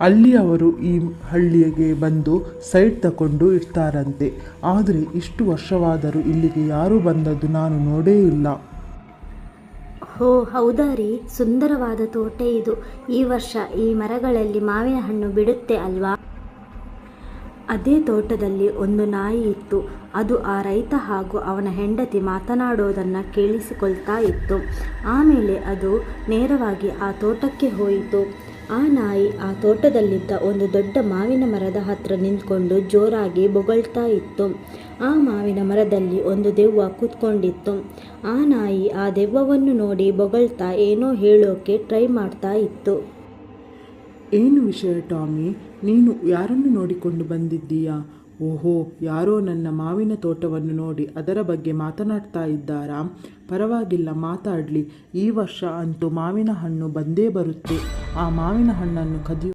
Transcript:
ಅಲ್ಲಿ ಅವರು ಈ ಹಳ್ಳಿಗೆ ಬಂದು ಸೈಟ್ ತಕೊಂಡು ಇರ್ತಾರಂತೆ. ಆದರೆ ಇಷ್ಟು ವರ್ಷವಾದರೂ ಇಲ್ಲಿಗೆ ಯಾರು ಬಂದದ್ದು ನಾನು ನೋಡೇ ಇಲ್ಲ. ಹೋ, ಹೌದಾ ರೀ? ಸುಂದರವಾದ ತೋಟ ಇದು. ಈ ವರ್ಷ ಈ ಮರಗಳಲ್ಲಿ ಮಾವಿನ ಹಣ್ಣು ಬಿಡುತ್ತೆ ಅಲ್ವಾ? ಅದೇ ತೋಟದಲ್ಲಿ ಒಂದು ನಾಯಿ ಇತ್ತು. ಅದು ಆ ರೈತ ಹಾಗೂ ಅವನ ಹೆಂಡತಿ ಮಾತನಾಡೋದನ್ನು ಕೇಳಿಸಿಕೊಳ್ತಾ ಇತ್ತು. ಆಮೇಲೆ ಅದು ನೇರವಾಗಿ ಆ ತೋಟಕ್ಕೆ ಹೋಯಿತು. ಆ ನಾಯಿ ಆ ತೋಟದಲ್ಲಿದ್ದ ಒಂದು ದೊಡ್ಡ ಮಾವಿನ ಮರದ ಹತ್ರ ನಿಂತ್ಕೊಂಡು ಜೋರಾಗಿ ಬೊಗಳ್ತಾ ಇತ್ತು. ಆ ಮಾವಿನ ಮರದಲ್ಲಿ ಒಂದು ದೆವ್ವ ಕೂತ್ಕೊಂಡಿತ್ತು. ಆ ನಾಯಿ ಆ ದೆವ್ವವನ್ನು ನೋಡಿ ಬೊಗಳ್ತಾ ಏನೋ ಹೇಳೋಕೆ ಟ್ರೈ ಮಾಡ್ತಾ ಇತ್ತು. ಏನು ವಿಷಯ ಟಾಮಿ? ನೀನು ಯಾರನ್ನು ನೋಡಿಕೊಂಡು ಬಂದಿದ್ದೀಯಾ? ಓಹೋ, ಯಾರೋ ನನ್ನ ಮಾವಿನ ತೋಟವನ್ನು ನೋಡಿ ಅದರ ಬಗ್ಗೆ ಮಾತನಾಡ್ತಾ ಇದ್ದಾರಾ? ಪರವಾಗಿಲ್ಲ, ಮಾತಾಡಲಿ. ಈ ವರ್ಷ ಅಂತೂ ಮಾವಿನ ಹಣ್ಣು ಬಂದೇ ಬರುತ್ತೆ. ಆ ಮಾವಿನ ಹಣ್ಣನ್ನು ಕದಿಯು